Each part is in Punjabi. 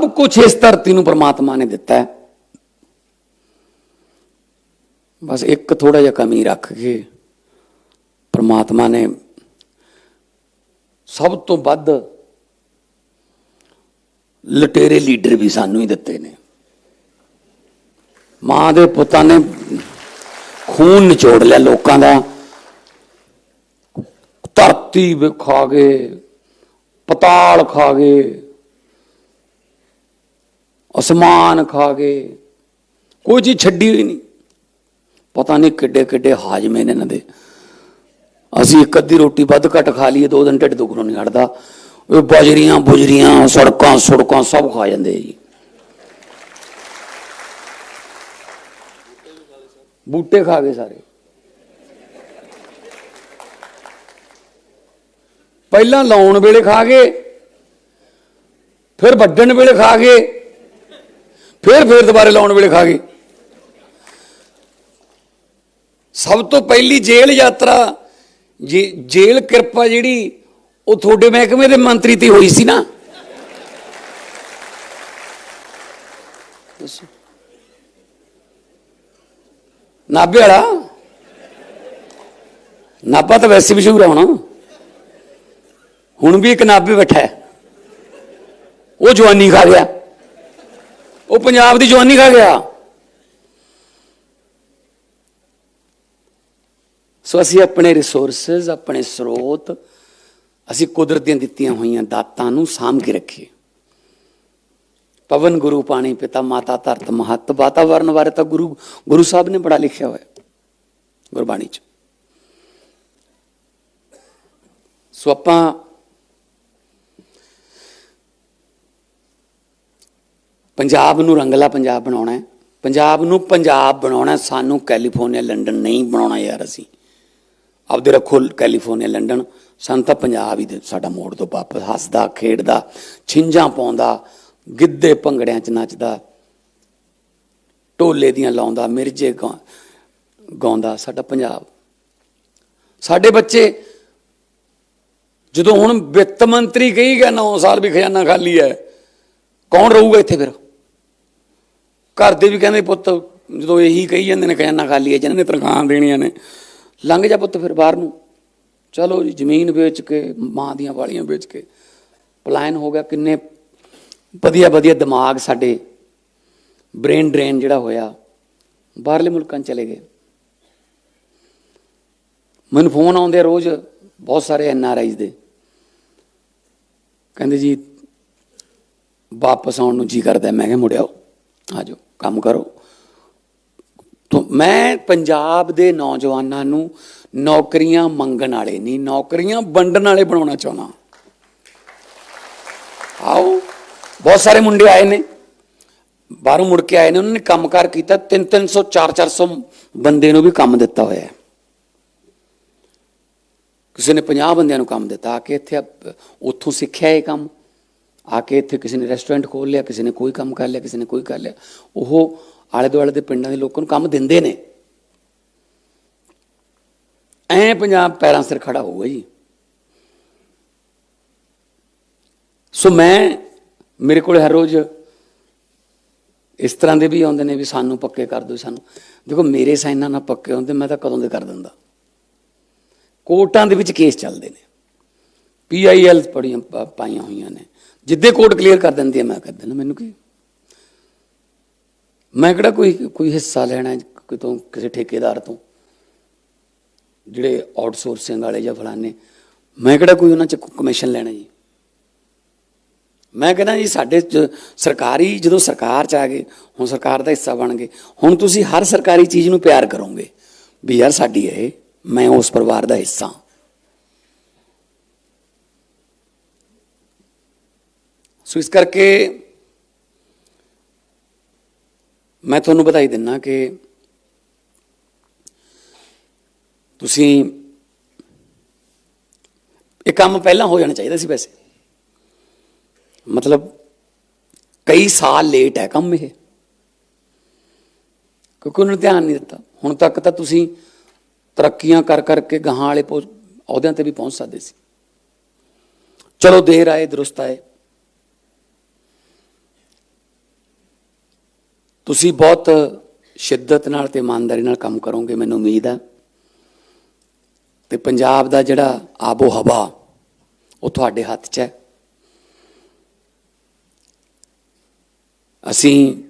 ਸਭ ਕੁਝ ਇਸ ਧਰਤੀ ਨੂੰ ਪ੍ਰਮਾਤਮਾ ਨੇ ਦਿੱਤਾ ਹੈ। ਬਸ ਇੱਕ ਥੋੜਾ ਜਿਹਾ ਕਮੀ ਰੱਖ ਕੇ ਪ੍ਰਮਾਤਮਾ ਨੇ ਸਭ ਤੋਂ ਵੱਧ ਲਟੇਰੇ ਲੀਡਰ ਵੀ ਸਾਨੂੰ ਹੀ ਦਿੱਤੇ ਨੇ। ਮਾਂ ਦੇ ਪੁੱਤਾਂ ਨੇ ਖੂਨ ਨਿਚੋੜ ਲਿਆ ਲੋਕਾਂ ਦਾ। ਧਰਤੀ ਖਾ ਗਏ ਪਤਾਲ ਖਾ ਗਏ ਅਸਮਾਨ ਖਾ ਗਏ ਕੋਈ ਚੀਜ਼ ਛੱਡੀ ਹੋਈ ਨਹੀਂ। ਪਤਾ ਨਹੀਂ ਕਿੱਡੇ ਕਿੱਡੇ ਹਾਜਮੇ ਨੇ ਇਹਨਾਂ ਦੇ। ਅਸੀਂ ਇੱਕ ਅੱਧੀ ਰੋਟੀ ਵੱਧ ਘੱਟ ਖਾ ਲਈਏ, ਦੋ ਦਿਨ ਢਿੱਡ ਦੁਖਣੋਂ ਨਹੀਂ ਹਟਦਾ। ਉਹ ਬਾਜਰੀਆਂ, ਬੁਜਰੀਆਂ, ਸੜਕਾਂ ਸੜਕਾਂ ਸਭ ਖਾ ਜਾਂਦੇ ਜੀ। ਬੂਟੇ ਖਾ ਗਏ ਸਾਰੇ। ਪਹਿਲਾਂ ਲਾਉਣ ਵੇਲੇ ਖਾ ਗਏ, ਫਿਰ ਵੱਢਣ ਵੇਲੇ ਖਾ ਗਏ। ਫਿਰ ਫਿਰ ਦੁਬਾਰੇ ਲਾਉਣ ਵੇਲੇ ਖਾ ਗਏ। ਸਭ ਤੋਂ ਪਹਿਲੀ ਜੇਲ੍ਹ ਯਾਤਰਾ, ਜੇ ਜੇਲ੍ਹ ਕਿਰਪਾ ਜਿਹੜੀ, ਉਹ ਤੁਹਾਡੇ ਮਹਿਕਮੇ ਦੇ ਮੰਤਰੀ ਤੇ ਹੋਈ ਸੀ ਨਾ। ਦੱਸੋ। ਨਾਭੇ ਵਾਲਾ? ਨਾਭਾ ਤਾਂ ਵੈਸੇ ਵੀ ਮਸ਼ਹੂਰ ਆ ਹੁਣ। ਹੁਣ ਵੀ ਇੱਕ ਨਾਭੇ ਬੈਠਾ ਉਹ ਜਵਾਨੀ ਖਾ ਗਿਆ। ਉਹ ਪੰਜਾਬ ਦੀ ਜਵਾਨੀ ਖਾ ਗਿਆ। ਸੋ ਅਸੀਂ ਆਪਣੇ ਰਿਸੋਰਸਸ ਆਪਣੇ ਸਰੋਤ, ਅਸੀਂ ਕੁਦਰਤ ਦੀਆਂ ਦਿੱਤੀਆਂ ਹੋਈਆਂ ਦਾਤਾਂ ਨੂੰ ਸਾਂਭ ਕੇ ਰੱਖੀਏ। ਪਵਨ ਗੁਰੂ ਪਾਣੀ ਪਿਤਾ ਮਾਤਾ ਧਰਤ ਮਹੱਤ ਵਾਤਾਵਰਨ ਬਾਰੇ ਤਾਂ ਗੁਰੂ ਗੁਰੂ ਸਾਹਿਬ ਨੇ ਬੜਾ ਲਿਖਿਆ ਹੋਇਆ ਗੁਰਬਾਣੀ ਚ। ਸੋ ਆਪਾਂ ਪੰਜਾਬ ਨੂੰ ਰੰਗਲਾ ਪੰਜਾਬ ਬਣਾਉਣਾ ਹੈ। ਪੰਜਾਬ ਨੂੰ ਪੰਜਾਬ ਬਣਾਉਣਾ ਸਾਨੂੰ ਕੈਲੀਫੋਰਨੀਆ, ਲੰਡਨ ਨਹੀਂ ਬਣਾਉਣਾ ਯਾਰ ਅਸੀਂ। ਆਪਦੇ ਰੱਖੋ ਕੈਲੀਫੋਰਨੀਆ, ਲੰਡਨ। ਸਾਨੂੰ ਤਾਂ ਪੰਜਾਬ ਹੀ ਦੇ ਸਾਡਾ ਮੋੜ ਤੋਂ ਵਾਪਸ। ਹੱਸਦਾ, ਖੇਡਦਾ, ਛਿੰਝਾਂ ਪਾਉਂਦਾ, ਗਿੱਧੇ ਭੰਗੜਿਆਂ 'ਚ ਨੱਚਦਾ, ਢੋਲੇ ਦੀਆਂ ਲਾਉਂਦਾ, ਮਿਰਜੇ ਗਾਉ- ਗਾਉਂਦਾ ਸਾਡਾ ਪੰਜਾਬ। ਸਾਡੇ ਬੱਚੇ ਜਦੋਂ ਹੁਣ ਵਿੱਤ ਮੰਤਰੀ ਕਹੀ ਗਿਆ 9 ਸਾਲ ਵੀ ਖਜ਼ਾਨਾ ਖਾਲੀ ਹੈ, ਕੌਣ ਰਹੂਗਾ ਇੱਥੇ ਫਿਰ? ਘਰ ਦੇ ਵੀ ਕਹਿੰਦੇ ਪੁੱਤ, ਜਦੋਂ ਇਹੀ ਕਹੀ ਜਾਂਦੇ ਨੇ ਖਜ਼ਾਨਾ ਖਾਲੀ ਹੈ, ਜਿਹਨਾਂ ਨੇ ਤਨਖਾਹਾਂ ਦੇਣੀਆਂ ਨੇ, ਲੰਘ ਜਾ ਪੁੱਤ ਫਿਰ ਬਾਹਰ ਨੂੰ। ਚਲੋ ਜੀ, ਜ਼ਮੀਨ ਵੇਚ ਕੇ, ਮਾਂ ਦੀਆਂ ਵਾਲੀਆਂ ਵੇਚ ਕੇ, ਪਲਾਇਨ ਹੋ ਗਿਆ, ਕਿੰਨੇ ਵਧੀਆ ਵਧੀਆ ਦਿਮਾਗ ਸਾਡੇ ਬ੍ਰੇਨ ਡਰੇਨ ਜਿਹੜਾ ਹੋਇਆ, ਬਾਹਰਲੇ ਮੁਲਕਾਂ 'ਚ ਚਲੇ ਗਏ। ਮੈਨੂੰ ਫੋਨ ਆਉਂਦੇ ਆ ਰੋਜ਼, ਬਹੁਤ ਸਾਰੇ ਐਨ ਆਰ ਆਈਜ਼ ਦੇ। ਕਹਿੰਦੇ ਜੀ, ਵਾਪਸ ਆਉਣ ਨੂੰ ਜੀ ਕਰਦਾ ਮੈਂ ਕਿਹਾ ਮੁੜਿਆਓ ਆਜੋ ਕੰਮ ਕਰੋ। ਤੋ ਮੈਂ ਪੰਜਾਬ ਦੇ ਨੌਜਵਾਨਾਂ ਨੂੰ ਨੌਕਰੀਆਂ ਮੰਗਣ ਵਾਲੇ ਨਹੀਂ, ਨੌਕਰੀਆਂ ਵੰਡਣ ਵਾਲੇ ਬਣਾਉਣਾ ਚਾਹੁੰਦਾ। ਆਓ, ਬਹੁਤ ਸਾਰੇ ਮੁੰਡੇ ਆਏ ਨੇ। ਬਾਹਰੋਂ ਮੁੜ ਕੇ ਆਏ ਨੇ, ਉਹਨਾਂ ਨੇ ਕੰਮਕਾਰ ਕੀਤਾ 3 300 4 400 ਬੰਦੇ ਨੂੰ ਵੀ ਕੰਮ ਦਿੱਤਾ ਹੋਇਆ ਹੈ। ਕਿਸੇ ਨੇ 50 ਬੰਦਿਆਂ ਨੂੰ ਕੰਮ ਦਿੱਤਾ, ਆ ਕੇ ਇੱਥੇ ਉੱਥੋਂ ਸਿੱਖਿਆ ਇਹ ਕੰਮ। ਆ ਕੇ ਇੱਥੇ ਕਿਸੇ ਨੇ ਰੈਸਟੋਰੈਂਟ ਖੋਲ ਲਿਆ, ਕਿਸੇ ਨੇ ਕੋਈ ਕੰਮ ਕਰ ਲਿਆ, ਕਿਸੇ ਨੇ ਕੋਈ ਕਰ ਲਿਆ, ਉਹ ਆਲੇ ਦੁਆਲੇ ਦੇ ਪਿੰਡਾਂ ਦੇ ਲੋਕਾਂ ਨੂੰ ਕੰਮ ਦਿੰਦੇ ਨੇ। ਐ ਪੰਜਾਬ ਪੈਰਾਂ ਸਿਰ ਖੜਾ ਹੋਊਗਾ ਜੀ। ਸੋ ਮੈਂ, ਮੇਰੇ ਕੋਲ ਹਰ ਰੋਜ਼ ਇਸ ਤਰ੍ਹਾਂ ਦੇ ਵੀ ਆਉਂਦੇ ਨੇ ਵੀ ਸਾਨੂੰ ਪੱਕੇ ਕਰ ਦਿਓ ਸਾਨੂੰ। ਦੇਖੋ ਮੇਰੇ ਸਾਈਨਾਂ ਨਾਲ ਪੱਕੇ ਹੁੰਦੇ, ਮੈਂ ਤਾਂ ਕਦੋਂ ਦੇ ਕਰ ਦਿੰਦਾ। ਕੋਰਟਾਂ ਦੇ ਵਿੱਚ ਕੇਸ ਚੱਲਦੇ ਨੇ। ਪੀਆਈਐਲ ਪੜੀਆਂ, ਪਾ- ਪਾਈਆਂ ਹੋਈਆਂ ਨੇ। ਜਿੱਦੇ ਕੋਰਟ ਕਲੀਅਰ ਕਰ ਦਿੰਦੀ ਹੈ ਮੈਂ ਕਰ ਦਿੰਦਾ, ਮੈਨੂੰ ਕੀ? ਮੈਂ ਕਿਹੜਾ ਕੋਈ ਕੋਈ ਹਿੱਸਾ ਲੈਣਾ ਕਿਤੋਂ ਕਿਸੇ ਠੇਕੇਦਾਰ ਤੋਂ? ਜਿਹੜੇ ਆਊਟਸੋਰਸਿੰਗ ਵਾਲੇ ਜਾਂ ਫਲਾਣੇ, ਮੈਂ ਕਿਹੜਾ ਕੋਈ ਉਹਨਾਂ ਚ ਕਮਿਸ਼ਨ ਲੈਣਾ ਜੀ? ਮੈਂ ਕਹਿੰਦਾ ਜੀ, ਸਾਡੇ ਚ ਸਰਕਾਰੀ, ਜਦੋਂ ਸਰਕਾਰ ਚ ਆ ਗਏ, ਹੁਣ ਸਰਕਾਰ ਦਾ ਹਿੱਸਾ ਬਣ ਗਏ, ਹੁਣ ਤੁਸੀਂ ਹਰ ਸਰਕਾਰੀ ਚੀਜ਼ ਨੂੰ ਪਿਆਰ ਕਰੋਗੇ, ਵੀ ਯਾਰ ਸਾਡੀ ਇਹ, ਮੈਂ ਉਸ ਪਰਿਵਾਰ ਦਾ ਹਿੱਸਾ ਸੋ ਇਸ ਕਰਕੇ ਮੈਂ ਤੁਹਾਨੂੰ ਬਧਾਈ ਦਿੰਨਾ ਕਿ ਤੁਸੀਂ ਇਹ ਕੰਮ ਪਹਿਲਾਂ ਹੋ ਜਾਣਾ ਚਾਹੀਦਾ ਸੀ ਵੈਸੇ। ਮਤਲਬ ਕਈ ਸਾਲ ਲੇਟ ਹੈ ਕੰਮ ਇਹ। ਕਿਉਂਕਿ ਉਹਨਾਂ ਨੇ ਧਿਆਨ ਨਹੀਂ ਦਿੱਤਾ। ਹੁਣ ਤੱਕ ਤਾਂ ਤੁਸੀਂ ਤਰੱਕੀਆਂ ਕਰ ਕਰਕੇ ਗਾਹਾਂ ਵਾਲੇ ਪਹੁੰ- ਅਹੁਦਿਆਂ ਤੇ ਵੀ ਪਹੁੰਚ ਸਕਦੇ ਸੀ। ਚਲੋ ਦੇਰ ਆਏ, ਦਰੁਸਤ ਆਏ। ਤੁਸੀਂ ਬਹੁਤ ਸ਼ਿੱਦਤ ਨਾਲ ਤੇ ਇਮਾਨਦਾਰੀ ਨਾਲ ਕੰਮ ਕਰੋਗੇ, ਮੈਨੂੰ ਉਮੀਦ ਹੈ। ਤੇ ਪੰਜਾਬ ਦਾ ਜਿਹੜਾ ਆਬੋ ਹਵਾ ਉਹ ਤੁਹਾਡੇ ਹੱਥ 'ਚ ਹੈ। ਅਸੀਂ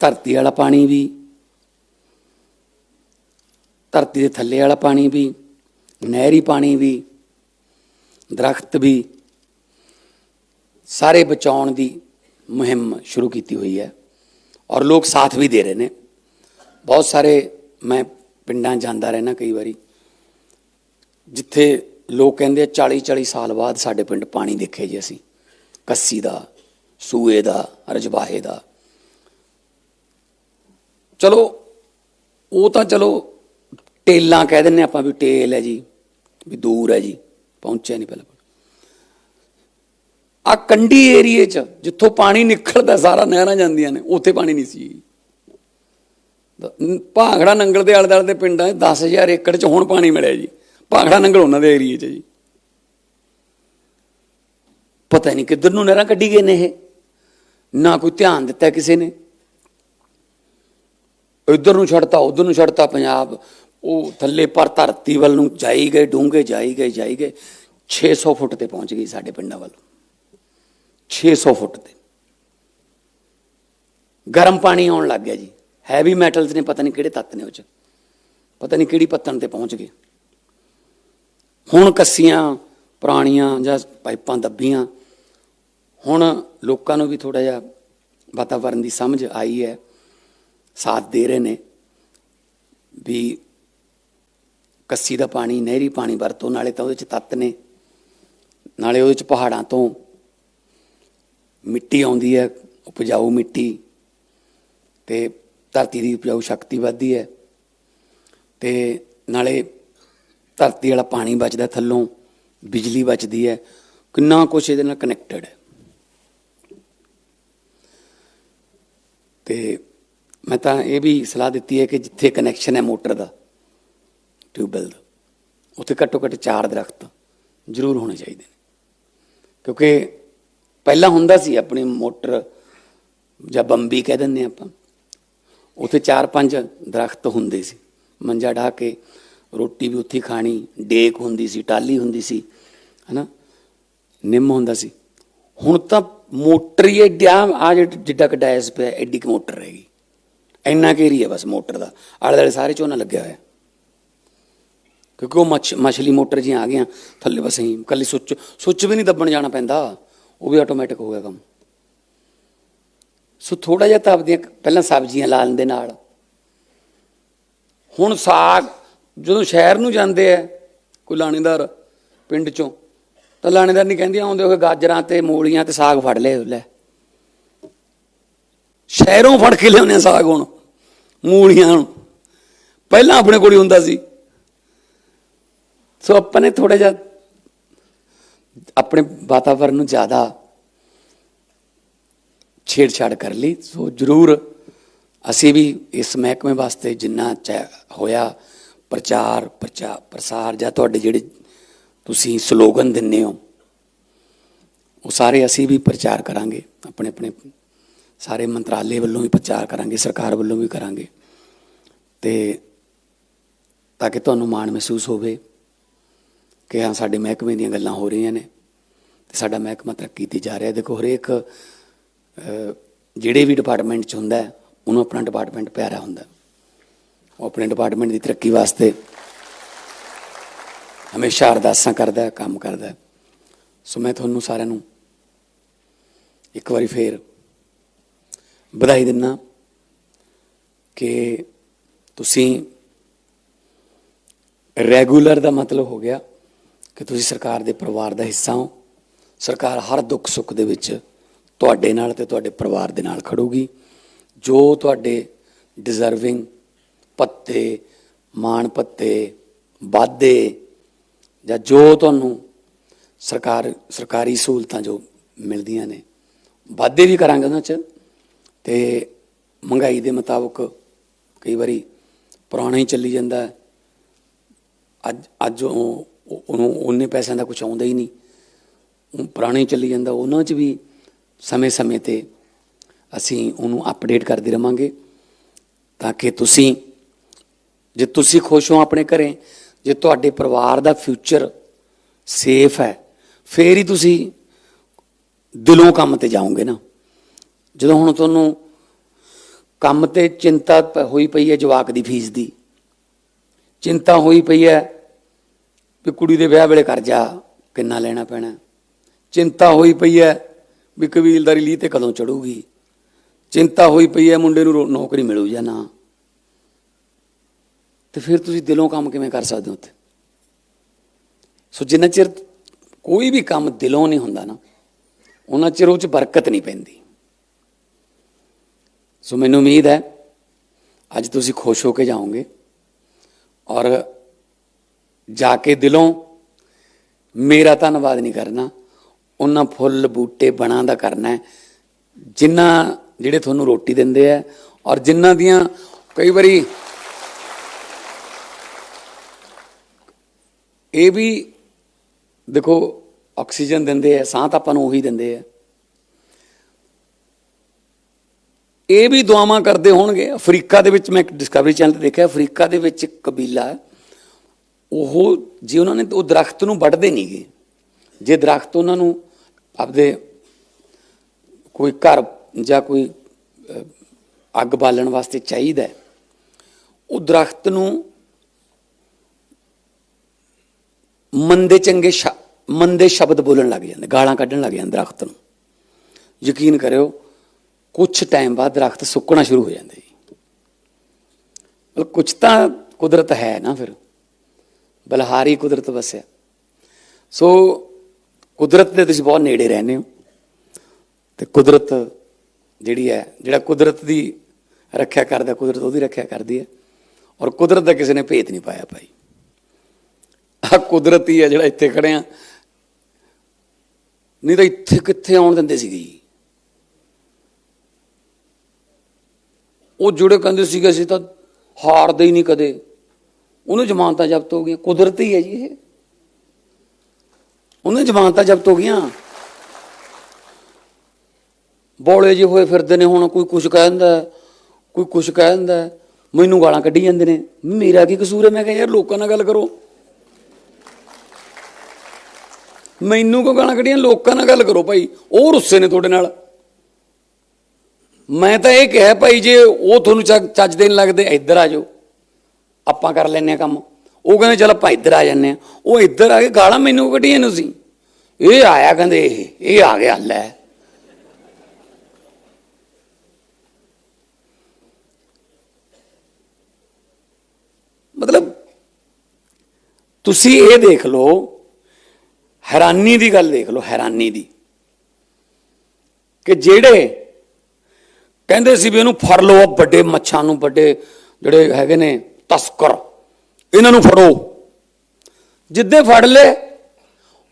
ਧਰਤੀ ਵਾਲਾ ਪਾਣੀ ਵੀ, ਧਰਤੀ ਦੇ ਥੱਲੇ ਵਾਲਾ ਪਾਣੀ ਵੀ, ਨਹਿਰੀ ਪਾਣੀ ਵੀ, ਦਰਖਤ ਵੀ, ਸਾਰੇ ਬਚਾਉਣ ਦੀ ਮੁਹਿੰਮ ਸ਼ੁਰੂ ਕੀਤੀ ਹੋਈ ਹੈ ਔਰ ਲੋਕ ਸਾਥ ਵੀ ਦੇ ਰਹੇ ਨੇ। ਬਹੁਤ ਸਾਰੇ ਮੈਂ ਪਿੰਡਾਂ ਜਾਂਦਾ ਰਹਿਣਾ ਕਈ ਵਾਰੀ, ਜਿੱਥੇ ਲੋਕ ਕਹਿੰਦੇ ਆ 40 40 ਸਾਲ ਬਾਅਦ ਸਾਡੇ ਪਿੰਡ ਪਾਣੀ ਦੇਖੇ ਜੀ ਅਸੀਂ। ਕੱਸੀ ਦਾ, ਸੂਏ ਦਾ, ਰਜਵਾਹੇ ਦਾ। ਚਲੋ, ਉਹ ਤਾਂ ਚਲੋ ਟੇਲਾਂ ਕਹਿ ਦਿੰਨੇ ਆਪਾਂ ਵੀ ਟੇਲ ਹੈ ਜੀ, ਵੀ ਦੂਰ ਹੈ ਜੀ, ਪਹੁੰਚਿਆ ਨਹੀਂ ਪਹਿਲਾਂ। ਆ ਕੰਢੀ ਏਰੀਏ 'ਚ ਜਿੱਥੋਂ ਪਾਣੀ ਨਿਕਲਦਾ, ਸਾਰਾ ਨਹਿਰਾਂ ਜਾਂਦੀਆਂ ਨੇ, ਉੱਥੇ ਪਾਣੀ ਨਹੀਂ ਸੀ। ਦ- ਭਾਂਗੜਾ ਨੰਗਲ ਦੇ ਆਲੇ ਦੁਆਲੇ ਦੇ ਪਿੰਡਾਂ 'ਚ 10000 ਏਕੜ 'ਚ ਹੁਣ ਪਾਣੀ ਮਿਲਿਆ ਜੀ। ਭਾਂਗੜਾ ਨੰਗਲ ਉਹਨਾਂ ਦੇ ਏਰੀਏ 'ਚ ਜੀ। ਪਤਾ ਨਹੀਂ ਕਿੱਧਰ ਨੂੰ ਨਹਿਰਾਂ ਕੱਢੀ ਗਏ ਨੇ ਇਹ। ਨਾ ਕੋਈ ਧਿਆਨ ਦਿੱਤਾ ਕਿਸੇ ਨੇ। ਇੱਧਰ ਨੂੰ ਛੱਡਤਾ, ਉਧਰ ਨੂੰ ਛੱਡਤਾ ਪੰਜਾਬ। ਉਹ ਥੱਲੇ ਪਰ ਧਰਤੀ ਵੱਲ ਨੂੰ ਜਾਈ ਗਏ, ਡੂੰਘੇ ਜਾਈ ਗਏ ਜਾਈ ਗਏ। 600 ਫੁੱਟ ਤੇ ਪਹੁੰਚ ਗਈ ਸਾਡੇ ਪਿੰਡਾਂ ਵੱਲ। 600 ਫੁੱਟ ਤੇ ਗਰਮ ਪਾਣੀ ਆਉਣ ਲੱਗ ਗਿਆ ਜੀ। ਹੈਵੀ ਮੈਟਲਸ ਨੇ ਪਤਾ ਨਹੀਂ ਕਿਹੜੇ ਤੱਤ ਨੇ ਉਹ ਚ। ਪਤਾ ਨਹੀਂ ਕਿਹੜੀ ਪੱਤਣ ਤੇ ਪਹੁੰਚ ਗਏ। ਹੁਣ ਕੱਸੀਆਂ, ਪੁਰਾਣੀਆਂ ਜਾਂ ਪਾਈਪਾਂ ਦੱਬੀਆਂ। ਹੁਣ ਲੋਕਾਂ ਨੂੰ ਵੀ ਥੋੜਾ ਜਿਹਾ ਵਾਤਾਵਰਣ ਦੀ ਸਮਝ ਆਈ ਹੈ। ਸਾਥ ਦੇ ਰਹੇ ਨੇ ਵੀ ਕੱਸੀ ਦਾ ਪਾਣੀ, ਨਹਿਰੀ ਪਾਣੀ ਵਰਤੋਂ, ਨਾਲੇ ਤਾਂ ਉਹਦੇ ਚ ਤੱਤ ਨੇ। ਨਾਲੇ ਉਹਦੇ ਚ ਪਹਾੜਾਂ ਤੋਂ ਮਿੱਟੀ ਆਉਂਦੀ ਹੈ, ਉਪਜਾਊ ਮਿੱਟੀ ਤੇ ਧਰਤੀ ਦੀ ਉਪਜਾਊ ਸ਼ਕਤੀ ਵੱਧਦੀ ਹੈ ਤੇ ਨਾਲੇ ਧਰਤੀ ਵਾਲਾ ਪਾਣੀ ਬਚਦਾ ਥੱਲੋਂ, ਬਿਜਲੀ ਬਚਦੀ ਹੈ, ਕਿੰਨਾ ਕੁਛ ਇਹਦੇ ਨਾਲ ਕਨੈਕਟਡ ਹੈ। ਤੇ ਮੈਂ ਤਾਂ ਇਹ ਵੀ ਸਲਾਹ ਦਿੱਤੀ ਹੈ ਕਿ ਜਿੱਥੇ ਕਨੈਕਸ਼ਨ ਹੈ ਮੋਟਰ ਦਾ ਟਿਊਬਵੈਲ ਦਾ, ਉੱਥੇ ਘੱਟੋ ਘੱਟ ਚਾਰ ਦਰਖਤ ਜ਼ਰੂਰ ਹੋਣੇ ਚਾਹੀਦੇ ਨੇ। ਕਿਉਂਕਿ ਪਹਿਲਾਂ ਹੁੰਦਾ ਸੀ ਆਪਣੀ ਮੋਟਰ ਜਾਂ ਬੰਬੀ ਕਹਿ ਦਿੰਦੇ ਆਪਾਂ। ਉੱਥੇ ਚਾਰ ਪੰਜ ਦਰਖਤ ਹੁੰਦੇ ਸੀ। ਮੰਜਾ ਢਾ ਕੇ ਰੋਟੀ ਵੀ ਉੱਥੇ ਖਾਣੀ, ਡੇਕ ਹੁੰਦੀ ਸੀ ਟਾਲੀ ਹੁੰਦੀ ਸੀ, ਹਨਾ? ਨਿੰਮ ਹੁੰਦਾ ਸੀ। ਹੁਣ ਤਾਂ ਮੋਟਰ ਹੀ ਐਡਾ ਆ ਜਿੱਡਾ ਕ ਡਾਇਸ ਪਿਆ, ਐਡੀ ਕ ਮੋਟਰ ਰਹੇਗੀ ਇੰਨਾ ਘੇਰੀ ਏਰੀਆ ਬਸ ਮੋਟਰ ਦਾ। ਆਲੇ ਦੁਆਲੇ ਸਾਰੇ ਝੋਨਾ ਲੱਗਿਆ ਹੋਇਆ। ਕਿਉਂਕਿ ਉਹ ਮੱਛ ਮਛਲੀ ਮੋਟਰ ਜੀ ਆ ਗਈਆਂ, ਥੱਲੇ ਬਸ ਹੀ ਕੱਲੀ ਸੁੱਚ ਸੁੱਚ ਵੀ ਨਹੀਂ ਦੱਬਣ ਜਾਣਾ ਪੈਂਦਾ। ਉਹ ਵੀ ਆਟੋਮੈਟਿਕ ਹੋ ਗਿਆ ਕੰਮ। ਸੋ ਥੋੜਾ ਜਿਹਾ ਤਾਂ ਆਪਦੀਆਂ ਪਹਿਲਾਂ ਸਬਜ਼ੀਆਂ ਲਾ ਲੈਂਦੇ ਨਾਲ। ਹੁਣ ਸਾਗ ਜਦੋਂ ਸ਼ਹਿਰ ਨੂੰ ਜਾਂਦੇ ਆ, ਕੋਈ ਲਾਣੇਦਾਰ ਪਿੰਡ ਚੋਂ, ਤਾਂ ਲਾਣੇਦਾਰ ਨਹੀਂ ਕਹਿੰਦੀ ਆਉਂਦੇ ਹੋਏ ਗਾਜਰਾਂ ਤੇ ਮੂਲੀਆਂ ਤੇ ਸਾਗ ਫੜ ਲੈ ਲੈ। ਸ਼ਹਿਰੋਂ ਫੜ ਕੇ ਲਿਆਉਂਦੇ ਆ ਸਾਗ ਹੁਣ, ਮੂਲੀਆਂ ਹੁਣ। ਪਹਿਲਾਂ ਆਪਣੇ ਕੋਲ ਹੀ ਹੁੰਦਾ ਸੀ। ਸੋ ਆਪਾਂ ਨੇ ਥੋੜਾ ਜਿਹਾ ਆਪਣੇ ਵਾਤਾਵਰਣ ਨੂੰ ਜ਼ਿਆਦਾ ਛੇੜਛਾੜ ਕਰ ਲਈ। ਸੋ ਜ਼ਰੂਰ ਅਸੀਂ ਵੀ ਇਸ ਮਹਿਕਮੇ ਵਾਸਤੇ ਜਿੰਨਾ ਚਾ- ਹੋਇਆ, ਪ੍ਰਚਾਰ ਪ੍ਰਚਾਰ ਪ੍ਰਸਾਰ ਜਾਂ ਤੁਹਾਡੇ ਜਿਹੜੇ ਤੁਸੀਂ ਸਲੋਗਨ ਦਿੰਨੇ ਹੋ, ਉਹ ਸਾਰੇ ਅਸੀਂ ਵੀ ਪ੍ਰਚਾਰ ਕਰਾਂਗੇ। ਆਪਣੇ ਆਪਣੇ ਸਾਰੇ ਮੰਤਰਾਲੇ ਵੱਲੋਂ ਵੀ ਪ੍ਰਚਾਰ ਕਰਾਂਗੇ, ਸਰਕਾਰ ਵੱਲੋਂ ਵੀ ਕਰਾਂਗੇ। ਤੇ ਤਾਂ ਕਿ ਤੁਹਾਨੂੰ ਮਾਣ ਮਹਿਸੂਸ ਹੋਵੇ। ਕਿ ਹਾਂ, ਸਾਡੇ ਮਹਿਕਮੇ ਦੀਆਂ ਗੱਲਾਂ ਹੋ ਰਹੀਆਂ ਨੇ ਤੇ ਸਾਡਾ ਮਹਿਕਮਾ ਤਰੱਕੀ ਤੇ ਜਾ ਰਿਹਾ ਦੇਖੋ, ਹਰੇਕ ਜਿਹੜੇ ਵੀ ਡਿਪਾਰਟਮੈਂਟ ਚ ਹੁੰਦਾ ਉਹਨੂੰ ਆਪਣਾ ਡਿਪਾਰਟਮੈਂਟ ਪਿਆਰਾ ਹੁੰਦਾ ਉਹ ਆਪਣੇ ਡਿਪਾਰਟਮੈਂਟ ਦੀ ਤਰੱਕੀ ਵਾਸਤੇ ਹਮੇਸ਼ਾ ਅਰਦਾਸਾਂ ਕਰਦਾ ਕੰਮ ਕਰਦਾ ਸੋ ਮੈਂ ਤੁਹਾਨੂੰ ਸਾਰਿਆਂ ਨੂੰ ਇੱਕ ਵਾਰੀ ਫੇਰ ਵਧਾਈ ਦਿੰਨਾ ਕਿ ਤੁਸੀਂ ਰੈਗੂਲਰ ਦਾ ਮਤਲਬ ਹੋ ਗਿਆ। ਕਿ ਤੁਸੀਂ ਸਰਕਾਰ ਦੇ ਪਰਿਵਾਰ ਦਾ ਹਿੱਸਾ ਹੋ। ਸਰਕਾਰ ਹਰ ਦੁੱਖ ਸੁੱਖ ਦੇ ਵਿੱਚ ਤੁਹਾਡੇ ਨਾਲ ਤੇ ਤੁਹਾਡੇ ਪਰਿਵਾਰ ਦੇ ਨਾਲ ਖੜੂਗੀ। ਜੋ ਤੁਹਾਡੇ ਡਿਜ਼ਰਵਿੰਗ ਪੱਤੇ ਮਾਣ ਪੱਤੇ ਵਾਧੇ ਜਾਂ ਜੋ ਤੁਹਾਨੂੰ ਸਰਕਾਰ, ਸਰਕਾਰੀ ਸਹੂਲਤਾਂ ਜੋ ਮਿਲਦੀਆਂ ਨੇ, ਵਾਧੇ ਵੀ ਕਰਾਂਗੇ ਉਹਨਾਂ 'ਚ। ਤੇ ਮਹਿੰਗਾਈ ਦੇ ਮੁਤਾਬਕ ਕਈ ਵਾਰੀ ਪੁਰਾਣਾ ਹੀ ਚੱਲੀ ਜਾਂਦਾ। ਅੱਜ ਅੱਜ ਉਹ- ਉਹਨੂੰ ਉਹਨੇ ਪੈਸਿਆਂ ਦਾ ਕੁਝ ਆਉਂਦਾ ਹੀ ਨਹੀਂ। ਉਹ ਪੁਰਾਣਾ ਹੀ ਚੱਲੀ ਜਾਂਦਾ, ਉਹਨਾਂ 'ਚ ਵੀ ਸਮੇਂ-ਸਮੇਂ ਤੇ ਅਸੀਂ ਉਹਨੂੰ ਅਪਡੇਟ ਕਰਦੇ ਰਵਾਂਗੇ ਤਾਂ ਕਿ ਤੁਸੀਂ, ਜੇ ਤੁਸੀਂ ਖੁਸ਼ ਹੋ ਆਪਣੇ ਘਰੇ, ਜੇ ਤੁਹਾਡੇ ਪਰਿਵਾਰ ਦਾ ਫਿਊਚਰ ਸੇਫ ਹੈ, ਫੇਰ ਹੀ ਤੁਸੀਂ ਦਿਲੋਂ ਕੰਮ ਤੇ ਜਾਓਗੇ ਨਾ। ਜਦੋਂ ਹੁਣ ਤੁਹਾਨੂੰ ਕੰਮ ਤੇ ਚਿੰਤਾ ਪ- ਹੋਈ ਪਈ ਹੈ ਜਵਾਕ ਦੀ, ਫੀਸ ਦੀ, ਚਿੰਤਾ ਹੋਈ ਪਈ ਹੈ ਵੀ ਕੁੜੀ ਦੇ ਵਿਆਹ ਵੇਲੇ ਕਰਜ਼ਾ ਕਿੰਨਾ ਲੈਣਾ ਪੈਣਾ। ਚਿੰਤਾ ਹੋਈ ਪਈ ਹੈ ਵੀ ਕਬੀਲਦਾਰੀ ਲਈ ਤੇ ਕਦੋਂ ਚੜੂਗੀ। ਚਿੰਤਾ ਹੋਈ ਪਈ ਹੈ ਮੁੰਡੇ ਨੂੰ ਰੋ- ਨੌਕਰੀ ਮਿਲੂ ਜਾਂ ਨਾ। ਤੇ ਫਿਰ ਤੁਸੀਂ ਦਿਲੋਂ ਕੰਮ ਕਿਵੇਂ ਕਰ ਸਕਦੇ ਹੋ ਉੱਥੇ? ਸੋ ਜਿੰਨਾ ਚਿਰ ਕੋਈ ਵੀ ਕੰਮ ਦਿਲੋਂ ਨਹੀਂ ਹੁੰਦਾ ਨਾ, ਉਹਨਾਂ ਚਿਰ ਉਹ ਚ ਬਰਕਤ ਨਹੀਂ ਪੈਂਦੀ। ਸੋ ਮੈਨੂੰ ਉਮੀਦ ਹੈ ਅੱਜ ਤੁਸੀਂ ਖੁਸ਼ ਹੋ ਕੇ ਜਾਓਗੇ ਔਰ ਜਾ ਕੇ ਦਿਲੋਂ ਮੇਰਾ ਧੰਨਵਾਦ ਨਹੀਂ ਕਰਨਾ, ਉਹਨਾਂ ਫੁੱਲ ਬੂਟੇ ਬਣਾ ਦਾ ਕਰਨਾ ਹੈ। ਜਿਨ੍ਹਾਂ ਜਿਹੜੇ ਤੁਹਾਨੂੰ ਰੋਟੀ ਦਿੰਦੇ ਆ ਔਰ ਜਿਨ੍ਹਾਂ ਦੀਆਂ ਕਈ ਵਾਰੀ ਇਹ ਵੀ ਦੇਖੋ ਆਕਸੀਜਨ ਦਿੰਦੇ ਆ, ਸਾਹ ਤਾਂ ਆਪਾਂ ਨੂੰ ਉਹੀ ਦਿੰਦੇ ਆ। ਇਹ ਵੀ ਦੁਆਵਾਂ ਕਰਦੇ ਹੋਣਗੇ। ਅਫਰੀਕਾ ਦੇ ਵਿੱਚ ਮੈਂ ਇੱਕ ਡਿਸਕਵਰੀ ਚੈਨਲ ਤੇ ਦੇਖਿਆ, ਅਫਰੀਕਾ ਦੇ ਵਿੱਚ ਇੱਕ ਕਬੀਲਾ ਹੈ। ਉਹ ਜੇ ਉਹਨਾਂ ਨੇ, ਉਹ ਦਰਖਤ ਨੂੰ ਵੱਢਦੇ ਨਹੀਂਗੇ ਜੇ ਦਰਖਤ ਉਹਨਾਂ ਨੂੰ ਆਪਦੇ ਕੋਈ ਘਰ ਜਾਂ ਕੋਈ ਅੱਗ ਬਾਲਣ ਵਾਸਤੇ ਚਾਹੀਦਾ ਉਹ ਦਰਖਤ ਨੂੰ ਮੰਦੇ ਚੰਗੇ ਸ਼- ਮੰਦੇ ਸ਼ਬਦ ਬੋਲਣ ਲੱਗ ਜਾਂਦੇ, ਗਾਲਾਂ ਕੱਢਣ ਲੱਗ ਜਾਂਦੇ ਦਰਖਤ ਨੂੰ। ਯਕੀਨ ਕਰਿਓ ਕੁਝ ਟਾਈਮ ਬਾਅਦ ਦਰਖਤ ਸੁੱਕਣਾ ਸ਼ੁਰੂ ਹੋ ਜਾਂਦੇ ਜੀ। ਮਤਲਬ ਕੁਝ ਤਾਂ ਕੁਦਰਤ ਹੈ ਨਾ ਫਿਰ। ਬਲਹਾਰੀ ਕੁਦਰਤ ਵਸਿਆ। ਸੋ ਕੁਦਰਤ ਦੇ ਤੁਸੀਂ ਬਹੁਤ ਨੇੜੇ ਰਹਿੰਦੇ ਹੋ। ਤੇ ਕੁਦਰਤ ਜਿਹੜੀ ਹੈ, ਜਿਹੜਾ ਕੁਦਰਤ ਦੀ ਰੱਖਿਆ ਕਰਦਾ, ਕੁਦਰਤ ਉਹਦੀ ਰੱਖਿਆ ਕਰਦੀ ਹੈ। ਔਰ ਕੁਦਰਤ ਦਾ ਕਿਸੇ ਨੇ ਭੇਤ ਨਹੀਂ ਪਾਇਆ ਭਾਈ। ਆ ਕੁਦਰਤੀ ਹੈ ਜਿਹੜਾ ਇੱਥੇ ਖੜੇ ਆ। ਨਹੀਂ ਤਾਂ ਇੱਥੇ ਕਿੱਥੇ ਆਉਣ ਦਿੰਦੇ ਸੀਗੇ ਜੀ? ਉਹ ਜੁੜੇ ਕਹਿੰਦੇ ਸੀਗੇ ਅਸੀਂ ਤਾਂ ਹਾਰਦੇ ਹੀ ਨਹੀਂ ਕਦੇ। ਉਹਨੂੰ ਜ਼ਮਾਨਤਾਂ ਜ਼ਬਤ ਹੋ ਗਈਆਂ, ਕੁਦਰਤੀ ਹੈ ਜੀ ਇਹ। ਉਹਨੇ ਜ਼ਮਾਨਤਾਂ ਜ਼ਬਤ ਹੋ ਗਈਆਂ। ਬੋਲੇ ਜਿਹੇ ਹੋਏ ਫਿਰਦੇ ਨੇ ਹੁਣ, ਕੋਈ ਕੁਝ ਕਹਿ ਦਿੰਦਾ ਕੋਈ ਕੁਝ ਕਹਿ ਦਿੰਦਾ ਮੈਨੂੰ ਗਾਲਾਂ ਕੱਢੀ ਜਾਂਦੇ ਨੇ। ਮੇਰਾ ਕੀ ਕਸੂਰ ਹੈ? ਮੈਂ ਕਿਹਾ ਯਾਰ ਲੋਕਾਂ ਨਾਲ ਗੱਲ ਕਰੋ। ਮੈਨੂੰ ਕੋ ਗਾਲਾਂ ਕੱਢੀਆਂ? ਲੋਕਾਂ ਨਾਲ ਗੱਲ ਕਰੋ ਭਾਈ। ਉਹ ਰੁੱਸੇ ਨੇ ਤੁਹਾਡੇ ਨਾਲ। ਮੈਂ ਤਾਂ ਇਹ ਕਿਹਾ ਭਾਈ, ਜੇ ਉਹ ਤੁਹਾਨੂੰ ਚੱਜ ਚੱਜ ਦੇ ਲੱਗਦੇ, ਇੱਧਰ ਆ ਜਾਓ। ਆਪਾਂ ਕਰ ਲੈਨੇ ਆ ਕੰਮ। ਉਹ ਕਹਿੰਦੇ, ਚਲ ਆਪਾਂ ਇੱਧਰ ਆ ਜੰਨੇ ਆ ਉਹ ਇੱਧਰ ਆ ਕੇ ਗਾਲਾਂ ਮੈਨੂੰ ਕੱਢੀਆਂ ਨੂੰ ਸੀ ਇਹ ਆਇਆ ਕਹਿੰਦੇ, ਇਹ ਇਹ ਆ ਗਿਆ, ਲੈ। ਮਤਲਬ, ਤੁਸੀਂ ਇਹ ਦੇਖ ਲਓ, ਹੈਰਾਨੀ ਦੀ ਗੱਲ ਦੇਖ ਲਓ, ਹੈਰਾਨੀ ਦੀ। ਕਿ ਜਿਹੜੇ ਕਹਿੰਦੇ ਸੀ ਵੀ ਉਹਨੂੰ ਫੜ ਲਓ ਵੱਡੇ ਮੱਛਾਂ ਨੂੰ, ਵੱਡੇ ਜਿਹੜੇ ਹੈਗੇ ਨੇ ਤਸਕਰ ਇਹਨਾਂ ਨੂੰ ਫੜੋ। ਜਿੱਦੇ ਫੜ ਲਏ,